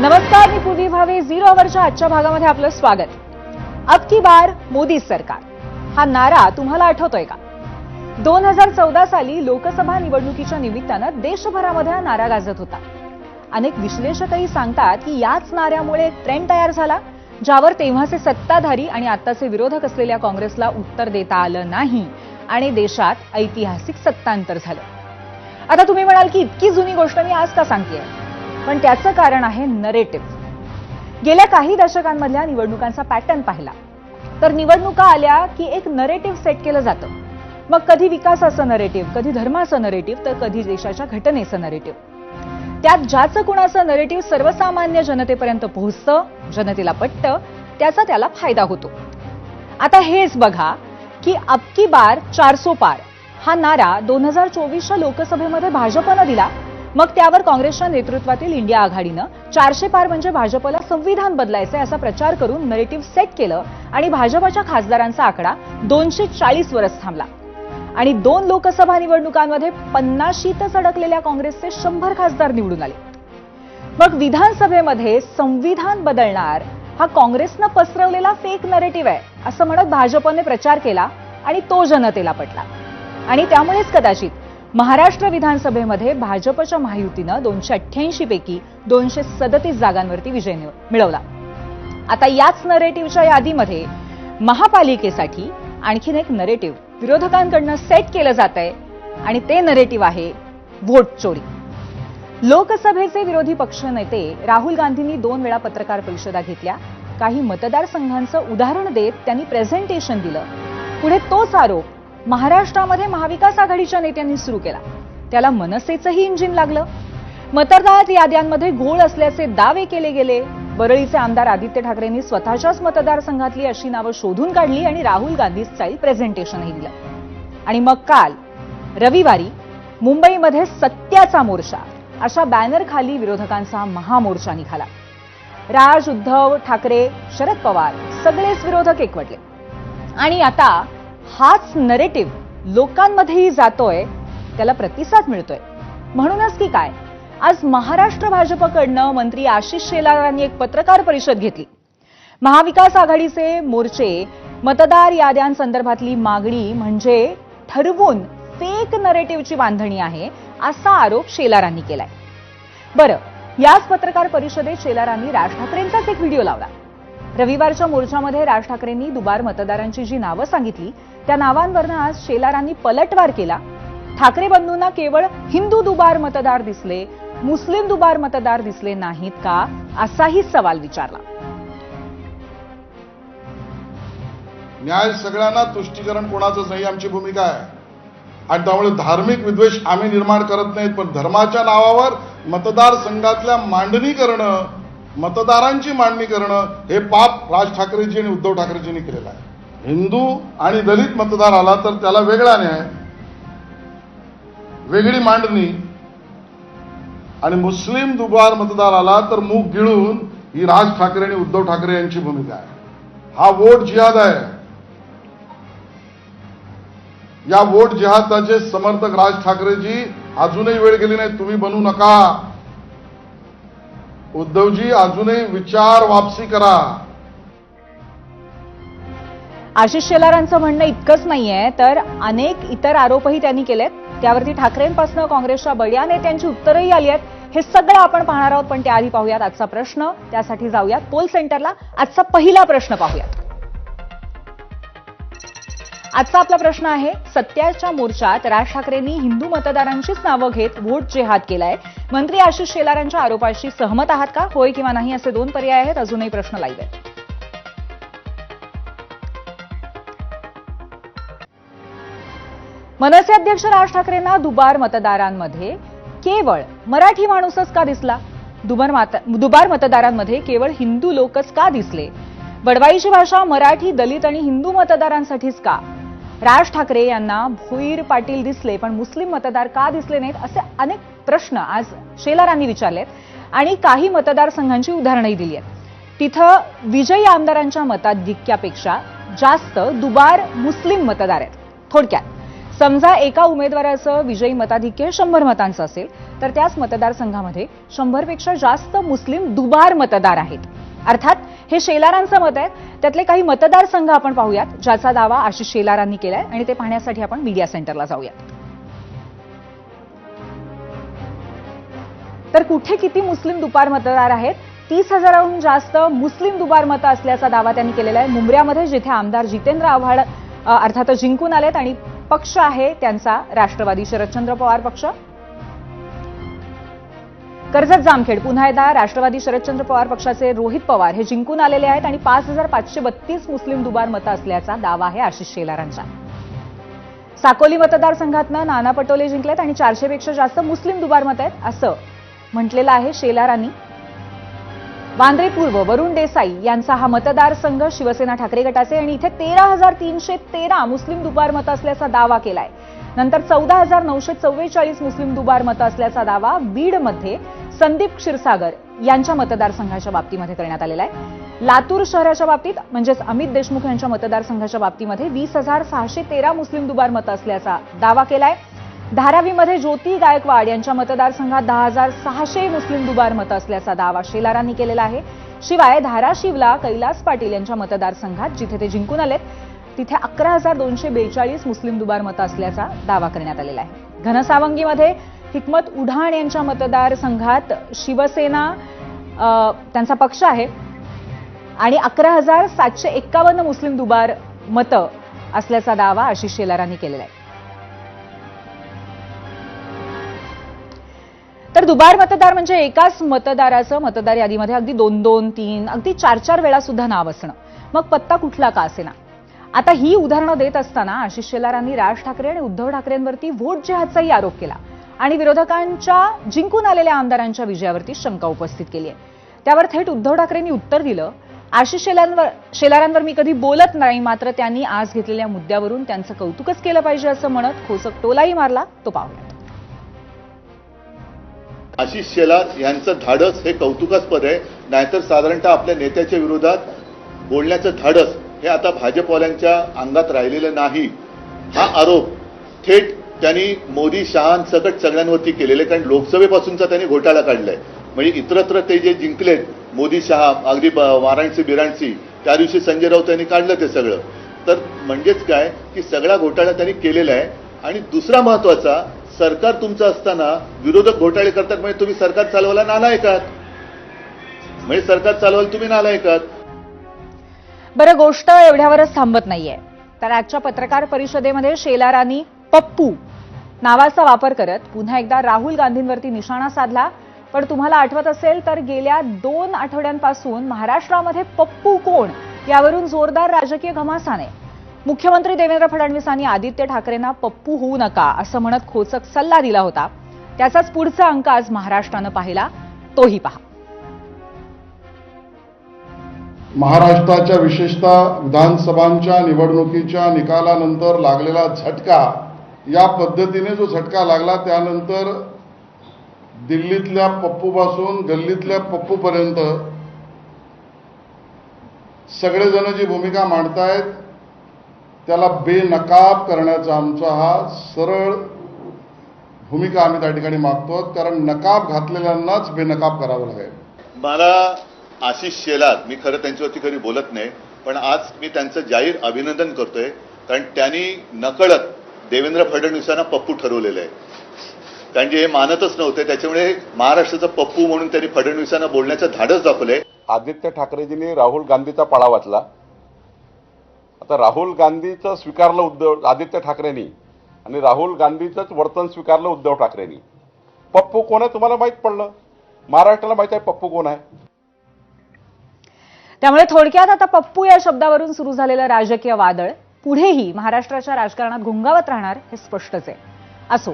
नमस्कार मी पूर्वी भावे झिरो अवरच्या आजच्या भागामध्ये आपलं स्वागत. अब की बार मोदी सरकार. हा नारा तुम्हाला आठवतोय का? दोन हजार चौदा साली लोकसभा निवडणुकीच्या निमित्तानं देशभरामध्ये हा नारा गाजत होता. अनेक विश्लेषकही सांगतात की याच नाऱ्यामुळे एक ट्रेंड तयार झाला ज्यावर तेव्हाचे सत्ताधारी आणि आत्ताचे विरोधक असलेल्या काँग्रेसला उत्तर देता आलं नाही आणि देशात ऐतिहासिक सत्तांतर झालं. आता तुम्ही म्हणाल की इतकी जुनी गोष्ट मी आज का सांगते पण त्याचं कारण आहे नरेटिव्ह गेल्या काही दशकांमधल्या निवडणुकांचा पॅटर्न पाहिला. तर निवडणुका आल्या की एक नरेटिव्ह सेट केलं जातं. मग कधी विकासाचं नरेटिव्ह कधी धर्माचं नरेटिव्ह तर कधी देशाच्या घटनेचं नरेटिव्ह त्यात ज्याचं कुणाचं नरेटिव्ह सर्वसामान्य जनतेपर्यंत पोहोचतं जनतेला पटतं त्याचा त्याला फायदा होतो. आता हेच बघा की अबकी बार चारसो पार हा नारा दोन हजार चोवीसच्या लोकसभेमध्ये भाजपनं दिला. मग त्यावर काँग्रेसच्या नेतृत्वातील इंडिया आघाडीनं चारशे पार म्हणजे भाजपला संविधान बदलायचंय असा प्रचार करून नरेटिव्ह सेट केलं आणि भाजपाच्या खासदारांचा आकडा दोनशे चाळीस वरच थांबला. आणि दोन लोकसभा निवडणुकांमध्ये पन्नाशीतच अडकलेल्या काँग्रेसचे शंभर खासदार निवडून आले. मग विधानसभेमध्ये संविधान बदलणार हा काँग्रेसनं पसरवलेला फेक नरेटिव्ह आहे असं म्हणत भाजपने प्रचार केला आणि तो जनतेला पटला. आणि त्यामुळेच कदाचित महाराष्ट्र विधानसभेमध्ये भाजपच्या महायुतीनं दोनशे अठ्ठ्याऐंशी पैकी दोनशे सदतीस जागांवरती विजय मिळवला. आता याच नरेटिव्हच्या यादीमध्ये महापालिकेसाठी आणखीन एक नरेटिव्ह विरोधकांकडनं सेट केलं जात आहे आणि ते नरेटिव्ह आहे व्होट चोरी. लोकसभेचे विरोधी पक्ष नेते राहुल गांधींनी दोन वेळा पत्रकार परिषदा घेतल्या. काही मतदारसंघांचं उदाहरण देत त्यांनी प्रेझेंटेशन दिलं. पुढे तोच आरोप महाराष्ट्रामध्ये महाविकास आघाडीच्या नेत्यांनी सुरू केला. त्याला मनसेचंही इंजिन लागलं. मतदार याद्यांमध्ये घोळ असल्याचे दावे केले गेले. वरळीचे आमदार आदित्य ठाकरेंनी स्वतःच्याच मतदारसंघातली अशी नावं शोधून काढली आणि राहुल गांधी स्टाईल प्रेझेंटेशनही दिलं. आणि मग काल रविवारी मुंबईमध्ये सत्याचा मोर्चा अशा बॅनरखाली विरोधकांचा महामोर्चा निघाला. राज उद्धव ठाकरे शरद पवार सगळेच विरोधक एकवटले. आणि आता हाच नरेटिव्ह लोकांमध्येही जातोय त्याला प्रतिसाद मिळतोय. म्हणूनच की काय आज महाराष्ट्र भाजपकडनं मंत्री आशिष शेलार यांनी एक पत्रकार परिषद घेतली. महाविकास आघाडीचे मोर्चे मतदार याद्यांसंदर्भातली मागणी म्हणजे ठरवून फेक नरेटिव्हची बांधणी आहे असा आरोप शेलारांनी केलाय. बरं याच पत्रकार परिषदेत शेलारांनी राज ठाकरेंचाच एक व्हिडिओ लावला. रविवारच्या मोर्चामध्ये राज ठाकरेंनी दुबार मतदारांची जी नावं सांगितली त्या नावांवरनं आज शेलारांनी पलटवार केला. ठाकरे बंधूंना केवळ हिंदू दुबार मतदार दिसले मुस्लिम दुबार मतदार दिसले नाहीत का असाही सवाल विचारला. न्याय सगळ्यांना तुष्टीकरण कोणाचंच नाही आमची भूमिका आहे. आणि त्यामुळे धार्मिक विद्वेष आम्ही निर्माण करत नाहीत पण धर्माच्या नावावर मतदारसंघातल्या मांडणी करणं मतदारांची मांडणी करणं हे पाप राज ठाकरेजी आणि उद्धव ठाकरेजींनी केलेलं आहे. हिंदू आणि दलित मतदार आला तर त्याला वेगळा न्याय वेगळी मांडणी. आणि मुस्लिम दुबार मतदार आला तर मूग गिळून ही राज ठाकरे आणि उद्धव ठाकरे यांची भूमिका आहे. हा वोट जिहाद आहे. या वोट जिहादाचे समर्थक राज ठाकरेजी अजूनही वेळ गेली नाही तुम्ही बनू नका. उद्धवजी अजूनही विचार वापसी करा. आशिष शेलारांचं म्हणणं इतकंच नाहीये तर अनेक इतर आरोपही त्यांनी केलेत. त्यावरती ठाकरेंपासून काँग्रेसच्या बळ्या नेत्यांची उत्तरही आली आहेत हे सगळं आपण पाहणार आहोत पण त्याआधी पाहूयात आजचा प्रश्न. त्यासाठी जाऊयात पोल सेंटरला. आजचा पहिला प्रश्न पाहूयात. आजचा आपला प्रश्न आहे सत्याच्या मोर्चात राज ठाकरेंनी हिंदू मतदारांचीच नावं घेत व्होट जेहाद केलाय. मंत्री आशिष शेलारांच्या आरोपाशी सहमत आहात का? होय किंवा नाही असे दोन पर्याय आहेत अजूनही प्रश्न लाईव्ह आहेत. मनसे अध्यक्ष राज ठाकरेंना दुबार मतदारांमध्ये केवळ मराठी माणूसच का दिसला? दुबार मात- दुबार मतदारांमध्ये केवळ हिंदू लोकच का दिसले? बडवाईची भाषा मराठी दलित आणि हिंदू मतदारांसाठीच का? राज ठाकरे यांना भोईर पाटील दिसले पण मुस्लिम मतदार का दिसले नाहीत असे अनेक प्रश्न आज शेलारांनी विचारलेत आणि काही मतदारसंघांची उदाहरणंही दिली आहेत. तिथं विजयी आमदारांच्या मताधिक्यापेक्षा जास्त दुबार मुस्लिम मतदार आहेत. थोडक्यात समजा एका उमेदवाराचं विजयी मताधिक्य शंभर मतांचं असेल तर त्याच मतदारसंघामध्ये शंभरपेक्षा जास्त मुस्लिम दुबार मतदार आहेत. अर्थात हे शेलारांचं मत आहे. त्यातले काही मतदारसंघ आपण पाहूयात ज्याचा दावा आशिष शेलारांनी केलाय आणि ते पाहण्यासाठी आपण मीडिया सेंटरला जाऊयात. तर कुठे किती मुस्लिम दुपार मतदार आहेत? तीस हजाराहून जास्त मुस्लिम दुबार मतं असल्याचा दावा त्यांनी केलेला आहे. मुंबऱ्यामध्ये जिथे आमदार जितेंद्र आव्हाड अर्थात अर्थातच जिंकून आलेत आणि पक्ष आहे त्यांचा राष्ट्रवादी शरदचंद्र पवार पक्ष. कर्जत जामखेड पुन्हा एकदा राष्ट्रवादी शरदचंद्र पवार पक्षाचे रोहित पवार हे जिंकून आलेले आहेत आणि पाच हजार पाचशे बत्तीस मुस्लिम दुबार मतं असल्याचा दावा आहे आशिष शेलारांचा. साकोली मतदारसंघातनं नाना पटोले जिंकलेत आणि चारशेपेक्षा जास्त मुस्लिम दुबार मत आहेत असं म्हटलेलं आहे शेलारांनी. वांद्रे पूर्व वरुण देसाई यांचा हा मतदारसंघ शिवसेना ठाकरे गटाचे आणि इथे तेरा हजार तीनशे तेरा मुस्लिम दुबार मतं असल्याचा दावा केलाय. नंतर चौदा हजार नऊशे चव्वेचाळीस मुस्लिम दुबार मतं असल्याचा दावा बीडमध्ये संदीप क्षीरसागर यांच्या मतदारसंघाच्या बाबतीमध्ये करण्यात आलेला आहे. लातूर शहराच्या बाबतीत म्हणजेच अमित देशमुख यांच्या मतदारसंघाच्या बाबतीमध्ये वीस हजार सहाशे तेरा मुस्लिम दुबार मतं असल्याचा दावा केलाय. धारावीमध्ये ज्योती गायकवाड यांच्या मतदारसंघात दहा हजार सहाशे मुस्लिम दुबार मतं असल्याचा दावा शेलारांनी केलेला आहे. शिवाय धाराशिवला कैलास पाटील यांच्या मतदारसंघात जिथे ते जिंकून आलेत तिथे अकरा हजार दोनशे बेचाळीस मुस्लिम दुबार मतं असल्याचा दावा करण्यात आलेला आहे. घनसावंगीमध्ये हिकमत उढाण यांच्या मतदारसंघात शिवसेना त्यांचा पक्ष आहे. आणि अकरा हजार सातशे एक्कावन्न मुस्लिम दुबार मतं असल्याचा दावा आशिष शेलारांनी केलेला आहे. तर दुबार मतदार म्हणजे एकाच मतदाराचं मतदार यादीमध्ये अगदी दोन दोन तीन अगदी चार चार वेळा सुद्धा नाव असणं. मग पत्ता कुठला का असेना? आता ही उदाहरणं देत असताना आशिष शेलारांनी राज ठाकरे आणि उद्धव ठाकरेंवरती व्होट जिहादचाही आरोप केला. आणि विरोधकांच्या जिंकून आलेल्या आमदारांच्या विजयावरती शंका उपस्थित केली आहे. त्यावर थेट उद्धव ठाकरेंनी उत्तर दिलं. आशिष शेलांवर शेलारांवर मी कधी बोलत नाही मात्र त्यांनी आज घेतलेल्या मुद्द्यावरून त्यांचं कौतुकच केलं पाहिजे असं म्हणत खोसक टोलाही मारला तो पाहूया आशिष शेलार यांचं धाडस हे कौतुकास्पद आहे. नाहीतर साधारणतः आपल्या नेत्याच्या विरोधात बोलण्याचं धाडस हे आता भाजपवाल्यांच्या अंगात राहिलेलं नाही. हा आरोप थेट त्यांनी मोदी शहांसकट सगळ्यांवरती केलेले कारण लोकसभेपासूनचा त्यांनी घोटाळा काढलाय. म्हणजे इतरत्र ते जे जिंकलेत मोदी शहा अगदी वाराणसी बिराणसी त्या दिवशी संजय राऊत यांनी काढलं ते सगळं. तर म्हणजेच काय की सगळा घोटाळा त्यांनी केलेला आहे. आणि दुसरा महत्त्वाचा सरकार तुमचं असताना विरोधक घोटाळे करतात म्हणजे तुम्ही सरकार चालवायला नालायकात म्हणजे सरकार चालवायला तुम्ही नालायकात बरं गोष्ट एवढ्यावरच थांबत नाहीये. तर आजच्या पत्रकार परिषदेमध्ये शेलारांनी पप्पू नावाचा वापर करत पुन्हा एकदा राहुल गांधींवरती निशाणा साधला. पण तुम्हाला आठवत असेल तर गेल्या दोन आठवड्यांपासून महाराष्ट्रामध्ये पप्पू कोण यावरून जोरदार राजकीय घमासाने. मुख्यमंत्री देवेंद्र फडणवीसांनी आदित्य ठाकरेंना पप्पू होऊ नका असं म्हणत खोचक सल्ला दिला होता. त्याचाच पुढचा अंक आज महाराष्ट्रानं पाहिला. तोही पहा. महाराष्ट्राच्या विशेषतः विधानसभांच्या निवडणुकीच्या निकालानंतर लागलेला झटका या पद्धतीने जो झटका लागला त्यानंतर दिल्लीतल्या पप्पूपासून गल्लीतल्या पप्पूपर्यंत सगळेजण जी भूमिका मांडतायत त्याला बेनकाब करण्याचा आमचा हा सरळ भूमिका आम्ही त्या ठिकाणी मागतो कारण नकाब घातलेल्यांनाच बेनकाब करावं लागेल. मला आशिष शेलार मी खरं त्यांच्यावरती कधी बोलत नाही पण आज मी त्यांचं जाहीर अभिनंदन करतोय. कारण त्यांनी नकळत देवेंद्र फडणवीसांना पप्पू ठरवलेलं आहे. कारण जे हे मानतच नव्हते त्याच्यामुळे महाराष्ट्राचं पप्पू म्हणून त्यांनी फडणवीसांना बोलण्याचं धाडस दाखवलंय. आदित्य ठाकरेजींनी राहुल गांधीचा पाळा वाचला. आता राहुल गांधीचं स्वीकारलं उद्धव आदित्य ठाकरेंनी आणि राहुल गांधीचंच वर्तन स्वीकारलं उद्धव ठाकरेंनी. पप्पू कोण आहे तुम्हाला माहीत पडलं? महाराष्ट्राला माहीत आहे पप्पू कोण आहे? त्यामुळे थोडक्यात आता पप्पू या शब्दावरून सुरू झालेलं राजकीय वादळ. पुढेही महाराष्ट्राच्या राजकारणात घुंगावत राहणार हे स्पष्टच आहे. असो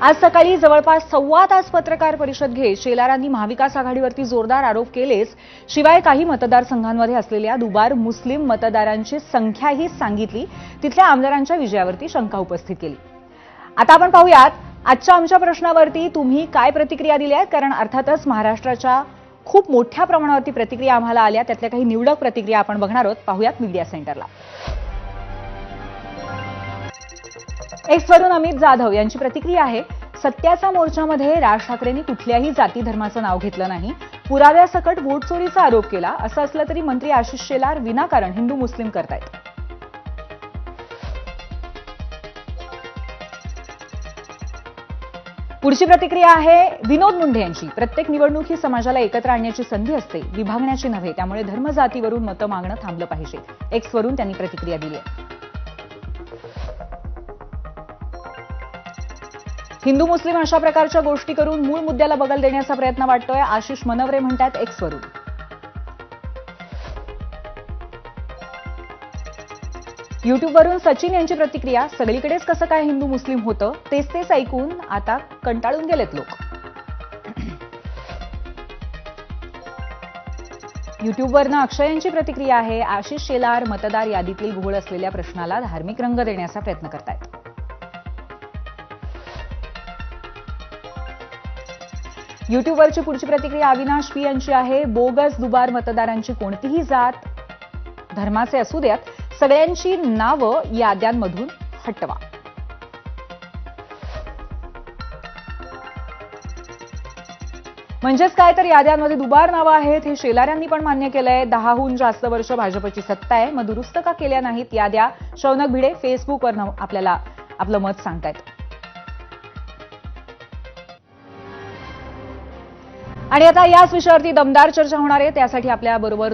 आज सकाळी जवळपास सव्वा तास पत्रकार परिषद घेत शेलारांनी महाविकास आघाडीवरती जोरदार आरोप केलेच शिवाय काही मतदारसंघांमध्ये असलेल्या दुबार मुस्लिम मतदारांची संख्याही सांगितली तिथल्या आमदारांच्या विजयावरती शंका उपस्थित केली. आता आपण पाहूयात आजच्या आमच्या प्रश्नावरती तुम्ही काय प्रतिक्रिया दिल्या आहेत कारण अर्थातच महाराष्ट्राच्या खूप मोठ्या प्रमाणावरती प्रतिक्रिया आम्हाला आल्या त्यातल्या काही निवडक प्रतिक्रिया आपण बघणार आहोत. पाहूयात मीडिया सेंटरला. एक्सवरून अमित जाधव यांची प्रतिक्रिया आहे सत्याचा मोर्चामध्ये राज ठाकरेंनी कुठल्याही जाती धर्माचं नाव घेतलं नाही. पुराव्यासकट वोट चोरीचा आरोप केला असं असलं तरी मंत्री आशिष शेलार विनाकारण हिंदू मुस्लिम करतायत. पुढची प्रतिक्रिया आहे विनोद मुंढे यांची. प्रत्येक निवडणूक ही समाजाला एकत्र आणण्याची संधी असते विभागण्याची नव्हे त्यामुळे धर्मजातीवरून मतं मागणं थांबलं पाहिजे. एक्सवरून त्यांनी प्रतिक्रिया दिली हिंदू मुस्लिम अशा प्रकारच्या गोष्टी करून मूळ मुद्द्याला बगल देण्याचा प्रयत्न वाटतोय आशिष मनवरे म्हणतात एक्सवरून युट्यूबवरून सचिन यांची प्रतिक्रिया सगळीकडेच कसं काय हिंदू मुस्लिम होतं तेच तेच ऐकून आता कंटाळून गेलेत लोक. युट्यूबवरनं अक्षय यांची प्रतिक्रिया आहे आशिष शेलार मतदार यादीतील घोळ असलेल्या प्रश्नाला धार्मिक रंग देण्याचा प्रयत्न करतायत. युट्यूबवरची पुढची प्रतिक्रिया अविनाश पी यांची आहे. बोगस दुबार मतदारांची कोणतीही जात धर्माचे असू द्यात सगळ्यांची नावं याद्यांमधून हटवा. म्हणजेच काय तर याद्यांमध्ये दुबार नावं आहेत हे शेलाऱ्यांनी पण मान्य केलंय. दहाहून जास्त वर्ष भाजपची सत्ता आहे. मग दुरुस्त का केल्या नाहीत याद्या? शौनक भिडे फेसबुकवर आपल्याला आपलं मत सांगतायत. आणि आता याच विषयावरती दमदार चर्चा होणार आहे त्यासाठी आपल्याबरोबर